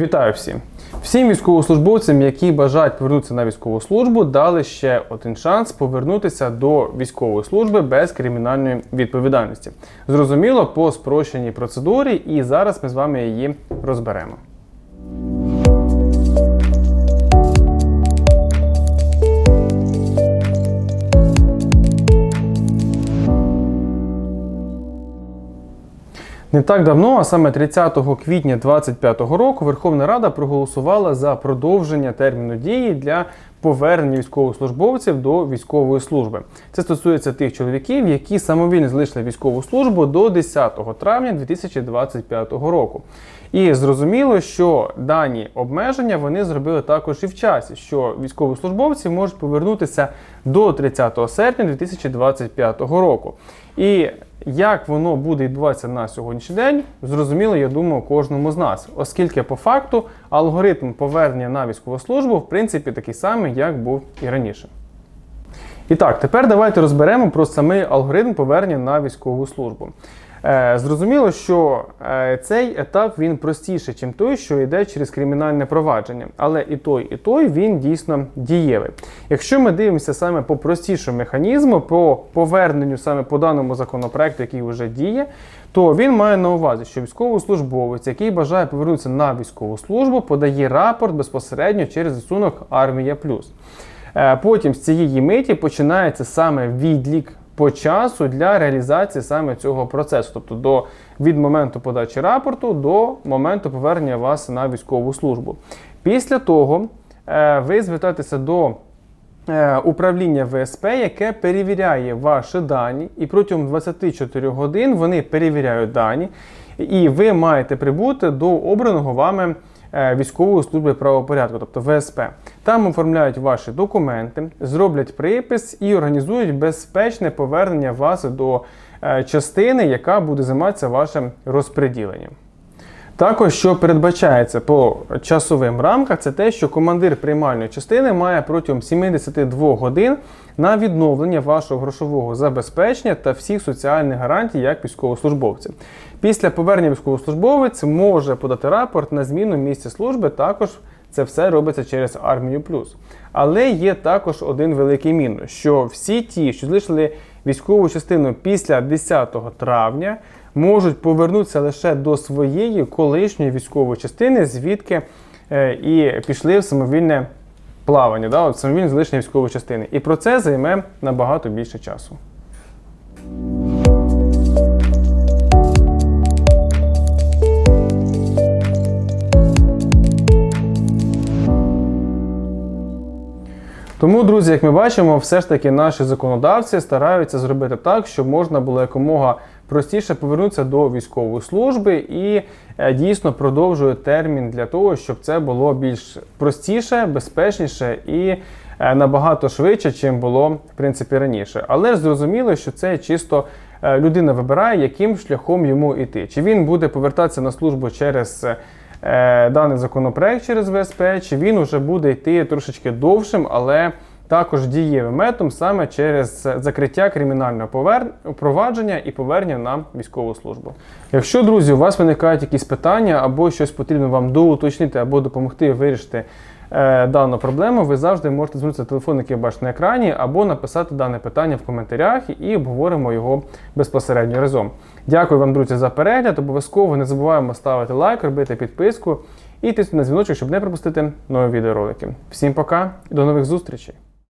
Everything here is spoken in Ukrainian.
Вітаю всім! Всім військовослужбовцям, які бажають повернутися на військову службу, дали ще один шанс повернутися до військової служби без кримінальної відповідальності. Зрозуміло, по спрощеній процедурі, і зараз ми з вами її розберемо. Не так давно, а саме 30 квітня 2025 року, Верховна Рада проголосувала за продовження терміну дії для повернення військовослужбовців до військової служби. Це стосується тих чоловіків, які самовільно залишили військову службу до 10 травня 2025 року. І зрозуміло, що дані обмеження вони зробили також і в часі, що військовослужбовці можуть повернутися до 30 серпня 2025 року. І як воно буде відбуватися на сьогоднішній день, зрозуміло, я думаю, кожному з нас, оскільки по факту алгоритм повернення на військову службу в принципі такий самий, як був і раніше. І так, тепер давайте розберемо про самий алгоритм повернення на військову службу. Е, Зрозуміло, що е, цей етап він простіший, ніж той, що йде через кримінальне провадження. Але і той, і той він дійсно дієвий. Якщо ми дивимося саме по простішому механізму, по поверненню саме по даному законопроекту, який вже діє, то він має на увазі, що військовослужбовець, який бажає повернутися на військову службу, подає рапорт безпосередньо через засунок Армія Плюс. Е, Потім з цієї миті починається саме відлік по часу для реалізації саме цього процесу, тобто до від моменту подачі рапорту до моменту повернення вас на військову службу. Після того е, ви звертаєтеся до е, управління ВСП, яке перевіряє ваші дані, і протягом 24 годин вони перевіряють дані, і ви маєте прибути до обраного вами. Е, Військової служби правопорядку, тобто ВСП. Там оформляють ваші документи, зроблять припис і організують безпечне повернення вас до е, частини, яка буде займатися вашим розпреділенням. Також, що передбачається по часовим рамках, це те, що командир приймальної частини має протягом 72 годин на відновлення вашого грошового забезпечення та всіх соціальних гарантій як військовослужбовця. Після повернення військовослужбовець може подати рапорт на зміну місця служби. Також це все робиться через армію плюс. Але є також один великий мінус, що всі ті, що залишили військову частину після 10 травня, можуть повернутися лише до своєї колишньої військової частини, звідки е, і пішли в самовільне плавання, да, от самовільне залишення військової частини. І про це займе набагато більше часу. Тому, друзі, як ми бачимо, все ж таки наші законодавці стараються зробити так, щоб можна було якомога простіше повернутися до військової служби і е, дійсно продовжують термін для того, щоб це було більш простіше, безпечніше і е, набагато швидше, чим було в принципі раніше. Але ж зрозуміло, що це чисто е, людина вибирає, яким шляхом йому йти. Чи він буде повертатися на службу через даний законопроект через ВСП, чи він вже буде йти трошечки довшим, але також дієвим метом саме через закриття кримінального повер... провадження і повернення на військову службу. Якщо, друзі, у вас виникають якісь питання або щось потрібно вам доуточнити або допомогти вирішити е, дану проблему, ви завжди можете звернутися телефон, який я бачите на екрані, або написати дане питання в коментарях і обговоримо його безпосередньо разом. Дякую вам, друзі, за перегляд. Обов'язково не забуваємо ставити лайк, робити підписку і тиснути на дзвіночок, щоб не пропустити нові відеоролики. Всім пока і до нових зустрічей!